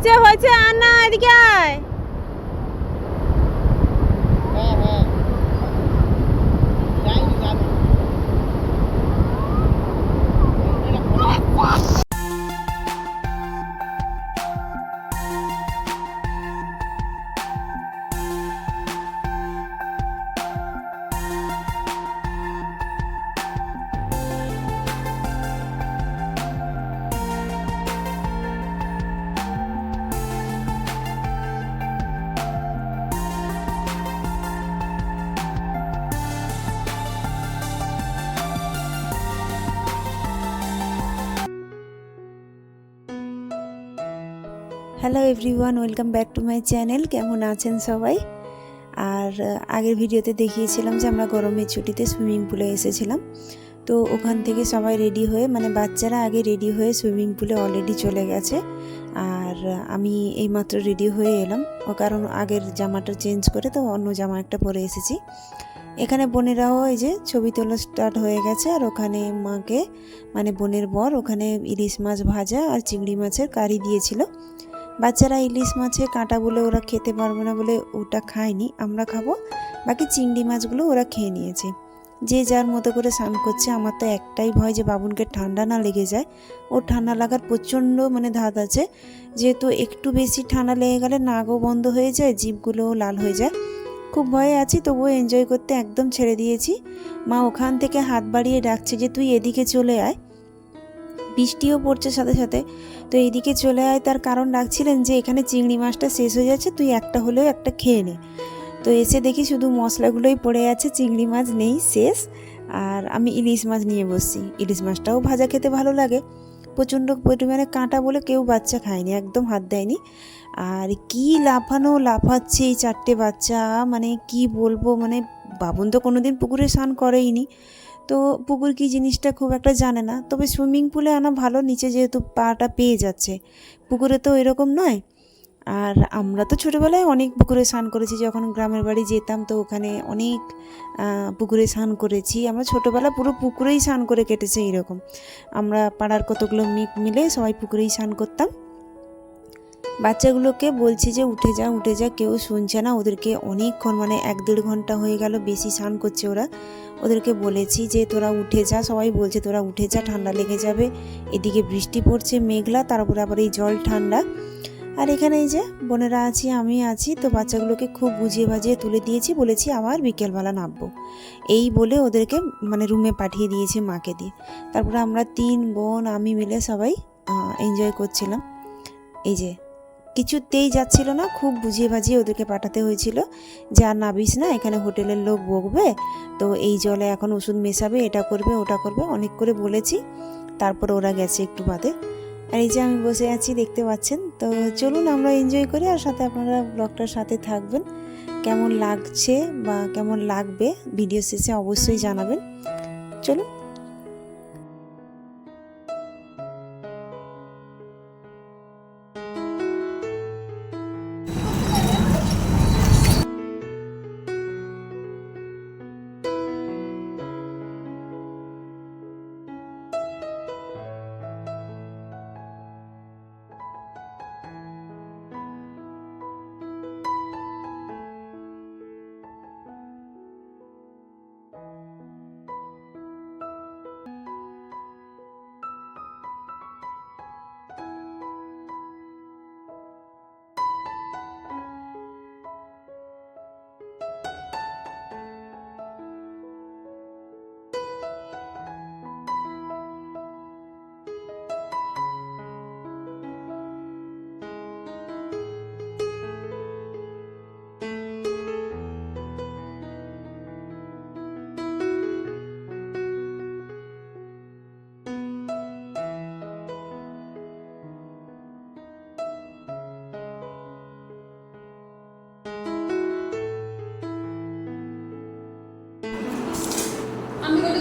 হয়েছে হয়েছে আর না এদিকে আয়। Hello everyone welcome back to my channel কেমন আছেন সবাই? আর আগের ভিডিওতে দেখিয়েছিলাম যে আমরা গরমের ছুটিতে সুইমিং পুলে এসেছিলাম। তো ওখান থেকে সবাই রেডি হয়ে মানে বাচ্চারা আগে রেডি হয়ে সুইমিং পুলে অলরেডি চলে গেছে। আর, আমি এইমাত্র রেডি হয়ে এলাম। ও কারণ আগের জামাটা চেঞ্জ করে তো অন্য জামা একটা পরে এসেছি। এখানে বোনেরাও এই যে ছবি তোলা স্টার্ট হয়ে গেছে, আর ওখানে মাকে মানে বোনের বর, ওখানে ইলিশ মাছ ভাজা আর চিংড়ি মাছের কারি দিয়েছিল। বাচ্চারা ইলিশ মাছে কাঁটা বলে ওরা খেতে পারবে না বলে ওটা খায়নি, আমরা খাব। বাকি চিংড়ি মাছগুলো ওরা খেয়ে নিয়েছে। যে যার মতো করে স্নান করছে, আমার তো একটাই ভয় যে বাবুনকে ঠান্ডা না লেগে যায়। ওর ঠান্ডা লাগার প্রচণ্ড মানে ধাত আছে। যেহেতু একটু বেশি ঠান্ডা লেগে গেলে নাকও বন্ধ হয়ে যায়, জিভগুলোও লাল হয়ে যায়। খুব ভয়ে আছি, তবুও এনজয় করতে একদম ছেড়ে দিয়েছি। মা ওখান থেকে হাত বাড়িয়ে ডাকছে যে, তুই এদিকে চলে আয়। বৃষ্টিও পড়ছে সাথে সাথে। তো এইদিকে চলে আয়, তার কারণ ডাকছিলেন যে এখানে চিংড়ি মাছটা শেষ হয়ে যাচ্ছে, তুই একটা হলেও একটা খেয়ে নে। তো এসে দেখি শুধু মশলাগুলোই পড়ে আছে, চিংড়ি মাছ নেই, শেষ। আর আমি ইলিশ মাছ নিয়ে বসছি, ইলিশ মাছটাও ভাজা খেতে ভালো লাগে। প্রচণ্ড পরিমাণে কাঁটা বলে কেউ বাচ্চা খায়নি, একদম হাত দেয়নি। আর কি লাফানো, লাফাচ্ছে এই চারটে বাচ্চা মানে কি বলব মানে বাবন তো কোনোদিন পুকুরে স্নান করেইনি। তো পুকুর কি জিনিসটা খুব একটা জানে না। তবে সুইমিং পুলে আনা ভালো, নিচে যেহেতু পাটা পেয়ে যাচ্ছে। পুকুরে তো এরকম নয়। আর আমরা তো ছোটোবেলায় অনেক পুকুরে স্নান করেছি, যখন গ্রামের বাড়ি যেতাম তো ওখানে অনেক পুকুরে স্নান করেছি। আমরা ছোটোবেলা পুরো পুকুরেই স্নান করে কেটেছে এরকম। আমরা পাড়ার কতগুলো মিট মিলে সবাই পুকুরেই স্নান করতাম। বাচ্চাগুলোকে বলছি যে, উঠে যা উঠে যা, কেউ শুনছে না। ওদেরকে অনেকক্ষণ মানে এক দেড় ঘণ্টা হয়ে গেল বেশি স্নান করছে ওরা। ওদেরকে বলেছি যে, তোরা উঠে যা। সবাই বলছে, তোরা উঠে যা, ঠান্ডা লেগে যাবে। এদিকে বৃষ্টি পড়ছে, মেঘলা, তারপরে আবার এই জল ঠান্ডা। আর এখানে এই যে বোনেরা আছি, আমি আছি, তো বাচ্চাগুলোকে খুব বুঝিয়ে বাজিয়ে তুলে দিয়েছি, বলেছি আবার বিকেলবেলা নামবো। এই বলে ওদেরকে মানে রুমে পাঠিয়ে দিয়েছি মাকে দিয়ে। তারপরে আমরা তিন বোন, আমি মিলে সবাই এনজয় করছিলাম। এই যে কিছুতেই যাচ্ছিল না, খুব বুঝিয়ে বাজিয়ে ওদেরকে পাঠাতে হয়েছিল। যে নাবিস না, এখানে হোটেলের লোক বকবে, তো এই জলে এখন ওষুধ মেশাবে, এটা করবে, ওটা করবে, অনেক করে বলেছি। তারপর ওরা গেছে একটু বাদে। আর এই যে আমি বসে আছি, দেখতে পাচ্ছেন? তো চলুন আমরা এনজয় করি, আর সাথে আপনারা ব্লগটার সাথে থাকবেন। কেমন লাগছে বা কেমন লাগবে ভিডিও শেষে অবশ্যই জানাবেন। চলুন।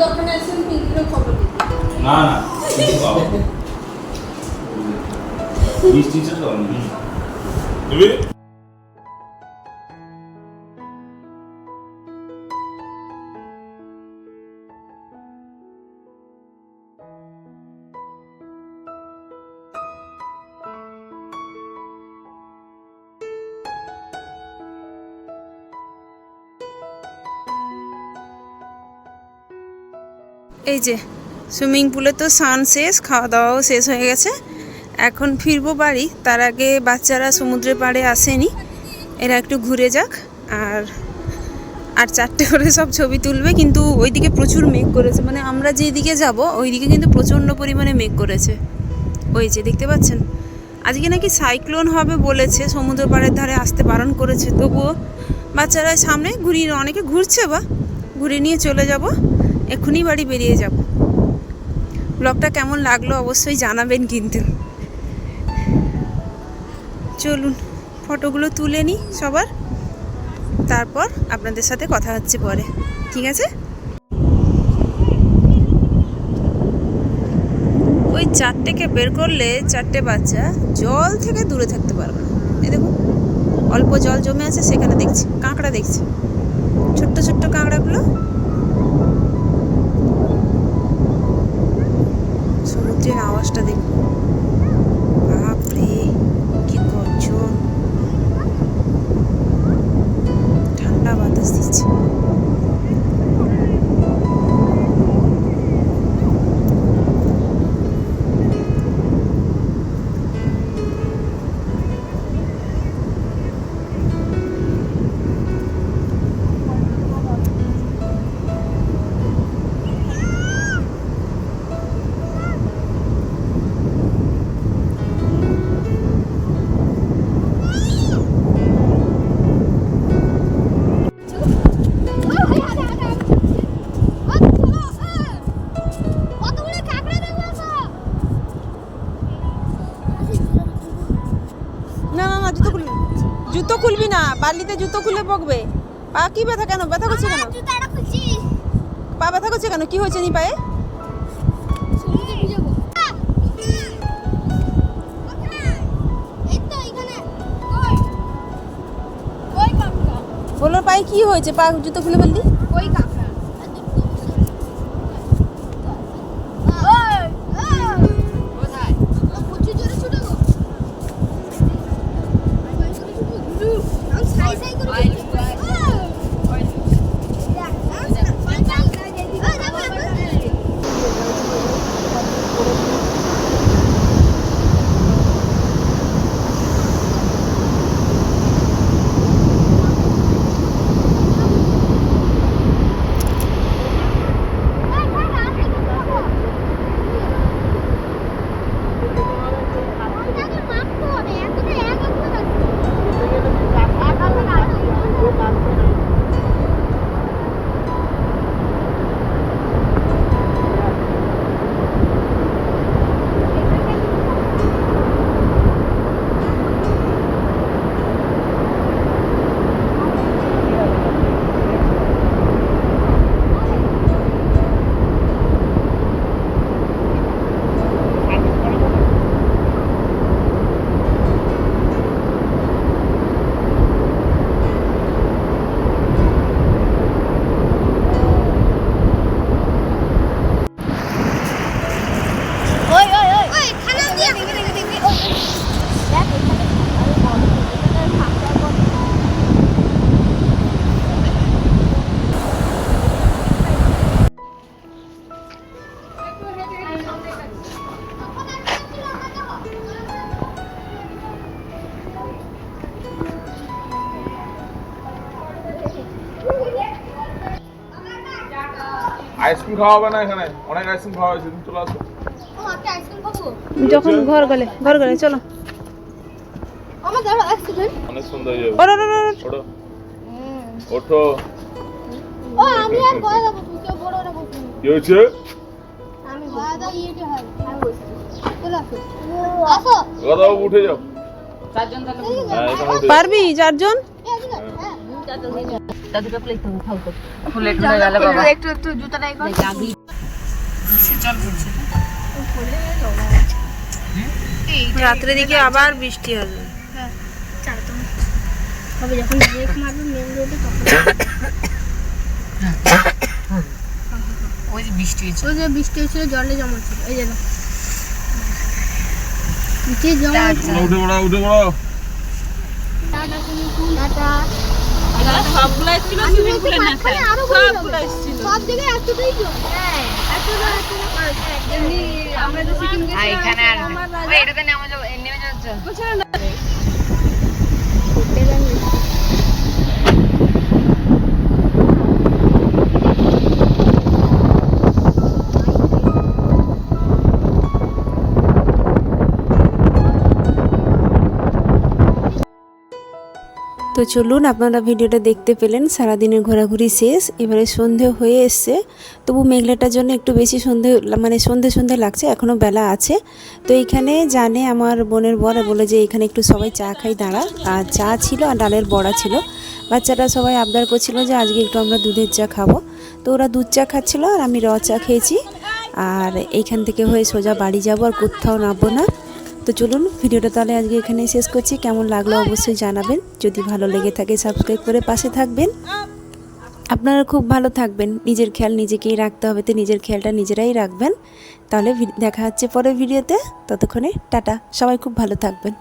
দোকানে আসেন পিঙ্কিরও খবর না না কিছু মিষ্টি হুম। তুমি? এই যে সুইমিং পুলে তো স্নান শেষ খাওয়া দাওয়াও শেষ হয়ে গেছে। এখন ফিরবো বাড়ি, তার আগে বাচ্চারা সমুদ্রের পাড়ে আসেনি। এরা একটু ঘুরে যাক, আর আর চারটে করে সব ছবি তুলবে, কিন্তু ওইদিকে প্রচুর মেঘ করেছে। মানে আমরা যেদিকে যাব, ওইদিকে কিন্তু প্রচণ্ড পরিমাণে মেঘ করেছে। ওই যে, দেখতে পাচ্ছেন? আজকে নাকি সাইক্লোন হবে বলেছে সমুদ্র পাড়ের ধারে আসতে বারণ করেছে। তবুও বাচ্চারা সামনে ঘুরিয়ে, অনেকে ঘুরছে বা, ঘুরে নিয়ে চলে যাব। এক্ষুনি বাড়ি বেরিয়ে যাব। ব্লগটা কেমন লাগল অবশ্যই জানাবেন কিন্তু। চলুন, ফটোগুলো তুলে নিই সবার। তারপর আপনাদের সাথে কথা হচ্ছে পরে, ঠিক আছে? ওই চারটেকে বের করলে চারটে বাচ্চা জল থেকে দূরে থাকতে পারবে এই দেখুন, অল্প জল জমে আছে, সেখানে দেখছি, কাঁকড়া দেখছি। ছোট্ট ছোট্ট কাঁকড়াগুলো সমুদ্রের আওয়াজটা দেখুন। জুতো খুলবি না বালিতে জুতো খুলে বকবে। পা কি ব্যথা কেন? ব্যথা করছে কেন? পা ব্যথা করছে কেন? কি হয়েছে নি পায়ে? বলো পায়ে কি হয়েছে? পা জুতো খুলে ফেললি আইসক্রিম খাওয়া হবে না এখানে? অনেক আইসক্রিম খাওয়া হয়েছে তুমি চলে আসো। যখন ঘর গেলে ঘর গেলে চলো। অনেক সুন্দর যাবে। ওর ওর, ওর, ওর। ওঠো। ওঠো। ও আমি আর বড় যাব তুই বড় ওটা কি হয়েছে? আমি দাদা ইয়েতে হয়? আমি বলছি। চলে আসো। আসো। কথা বাবু উঠে যাও। হ্যাঁ এখানে উঠে যাও। পারবি চারজন একটু একটু জুতাটা একবার রাত্রের দিকে আবার বৃষ্টি হবে। হবে যখন ব্রেক মারবে মেন রোডে তখন ওই যে বৃষ্টি হয়েছিল ওই যে বৃষ্টি হয়েছিল জলে জমা ছিল। এই যে। নিচে জমা উঠে পড়ো উঠে পড়ো টাটা টাটা। সবগুলাই ছিল সুইমিং পুলে না মাঝখানে আরও সব জায়গায় এতটাই জল। হ্যাঁ আমরা যে সিকিম আর এখানে আর এটাতে নেমে যাব নেমে যাচ্ছে। তো চলুন, আপনারা ভিডিওটা দেখতে পেলেন, সারাদিনের ঘোরাঘুরি শেষ, এবারে সন্ধে হয়ে এসছে। তবু মেঘলাটার জন্য একটু বেশি সন্ধে মানে সন্ধে সন্ধে লাগছে এখনও বেলা আছে। তো এইখানে জানে আমার বোনের বর বলে যে এখানে একটু সবাই চা খাই, দাঁড়া। আর চা ছিল আর ডালের বড়া ছিল। বাচ্চাটা সবাই আবদার করছিল যে আজকে একটু আমরা দুধের চা খাব। তো ওরা দুধ চা খাচ্ছিল আর আমি র চা খেয়েছি। আর এইখান থেকে হয়ে সোজা বাড়ি যাব আর কোথাও নামবো না। তো চলুন ভিডিওটা তাহলে আজকে এখানে শেষ করছি। কেমন লাগল অবশ্যই জানাবেন। যদি ভালো লেগে থাকে সাবস্ক্রাইব করে পাশে থাকবেন। আপনারা খুব ভালো থাকবেন। নিজের খেয়াল নিজেকেই রাখতে হবে। তো নিজের খেয়ালটা নিজেরাই রাখবেন। তাহলে দেখা হচ্ছে পরের ভিডিওতে। ততক্ষণে টাটা। সবাই খুব ভালো থাকবেন।